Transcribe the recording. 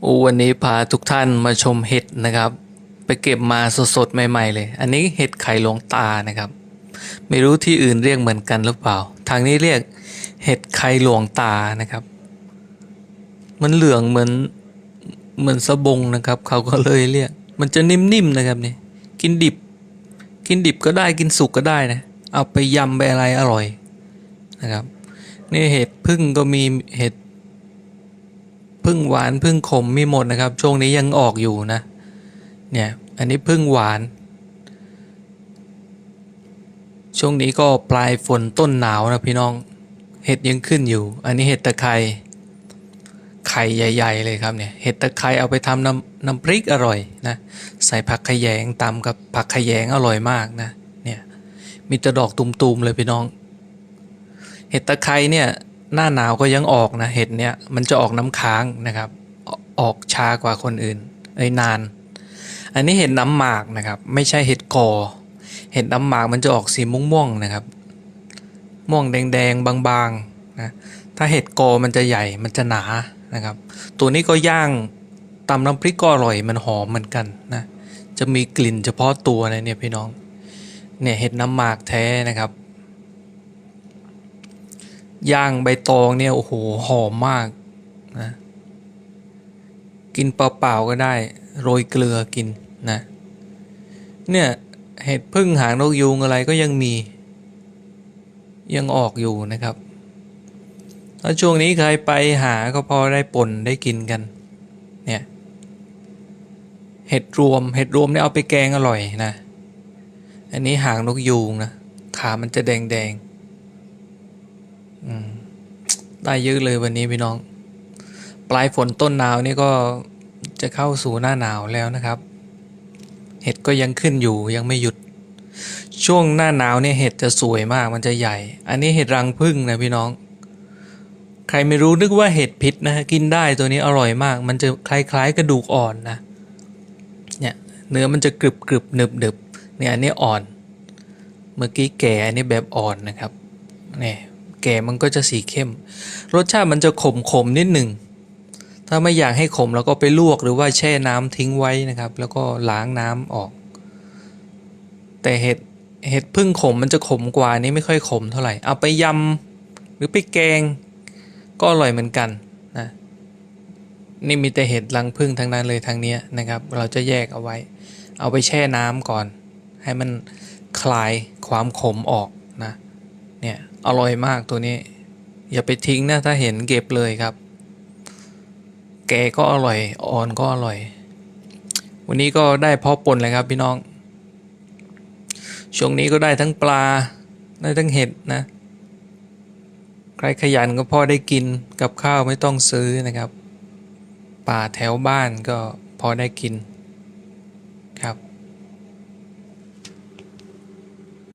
โอ้วันนี้พาทุกท่านมาชมเห็ดนะครับ ไปเก็บมาสดๆใหม่ ๆ เลย อันนี้เห็ดไข่หลวงตานะครับ ไม่รู้ที่อื่นเรียกเหมือนกันหรือเปล่า ทางนี้เรียกเห็ดไข่หลวงตานะครับ มันเหลืองเหมือนเหมือนสบงนะครับ เขาก็เลยเรียก มันจะนิ่มๆนะครับนี่กินดิบ กินดิบก็ได้กินสุกก็ได้นะ เอาไปยำไปอะไรอร่อยนะครับ นี่เห็ดพึ่งก็มีเห็ด พึ่งหวานพึ่งขมมีหมดนะครับ ช่วงนี้ยังออกอยู่นะ เนี่ยอันนี้พึ่งหวาน ช่วงนี้ก็ปลายฝนต้นหนาวนะพี่น้อง เห็ดยังขึ้นอยู่ อันนี้เห็ดตะไคร้ไข่ใหญ่ ๆ เลยครับเนี่ยเห็ดตะไคร้เอาไปทำน้ำน้ำพริกอร่อยนะใส่ผักขยงตำกับผักขยงอร่อยมากนะเนี่ยมีแต่ดอกตุ่มๆเลยพี่น้อง เห็ดตะไคร้เนี่ย หน้าหนาวก็ยังออกนะเห็ดเนี่ยมันจะออกน้ำค้างนะครับอออกช้ากว่าคนอื่นเอ้ยนาน อันนี้เห็ดน้ำหมากนะครับ ไม่ใช่เห็ดกอ เห็ดน้ำหมากมันจะออกสีม่วงๆนะครับ ม่วงแดงๆบางๆนะถ้าเห็ดกอมันจะใหญ่มันจะหนานะครับ ตัวนี้ก็ย่างตำน้ำพริกก็อร่อยมันหอมเหมือนกันนะจะมีกลิ่นเฉพาะตัวนะเนี่ยพี่น้องเนี่ยเห็ดน้ำหมากแท้นะครับ ย่างใบตองเนี่ยโอ้โหหอมมากนะกินเปล่าๆก็ได้ โรยเกลือกินนะเนี่ยเห็ดพึ่งหางนกยูงอะไรก็ยังมี ยังออกอยู่นะครับแล้วช่วงนี้ใครไปหาก็พอได้ป่นได้กินกันเนี่ยเห็ดรวมเห็ดรวมเนี่ยเอาไปแกงอร่อยนะ อันนี้หางนกยูงนะขามันจะแดงๆ ได้เยอะเลยวันนี้พี่น้อง ปลายฝนต้นหนาวนี่ก็จะเข้าสู่หน้าหนาวแล้วนะครับ เห็ดก็ยังขึ้นอยู่ยังไม่หยุด ช่วงหน้าหนาวเนี่ยเห็ดจะสวยมากมันจะใหญ่ อันนี้เห็ดรังผึ้งนะพี่น้อง ใครไม่รู้นึกว่าเห็ดพิษนะฮะกินได้ตัวนี้อร่อยมาก มันจะคล้ายๆ กระดูกอ่อนนะ เนี่ยเนื้อมันจะกรึบกรึบหนึบหนึบเนี่ยอันนี้อ่อน เมื่อกี้แก่อันนี้แบบอ่อนนะครับเนี่ย แก่มันก็จะสีเข้ม รสชาติมันจะขมขมนิดหนึ่ง ถ้าไม่อยากให้ขมเราก็ไปลวกหรือว่าแช่น้ำทิ้งไว้นะครับ แล้วก็ล้างน้ำออก แต่เห็ดเห็ดพึ่งขมมันจะขมกว่านี้ไม่ค่อยขมเท่าไหร่ เอาไปยำหรือไปแกง ก็อร่อยเหมือนกันนะนี่มีแต่เห็ดรังพึ่งทั้งนั้นเลยทางนี้นะครับ เราจะแยกเอาไว้ เอาไปแช่น้ำก่อน ให้มันคลายความขมออกนะ เนี่ยอร่อยมากตัวนี้ อย่าไปทิ้งนะถ้าเห็นเก็บเลยครับ แกก็อร่อยอ่อนก็อร่อย วันนี้ก็ได้พอปนเลยครับพี่น้อง ช่วงนี้ก็ได้ทั้งปลาได้ทั้งเห็ดนะ ใครขยันก็พอได้กินกับข้าวไม่ต้องซื้อนะครับ ป่าแถวบ้านก็พอได้กิน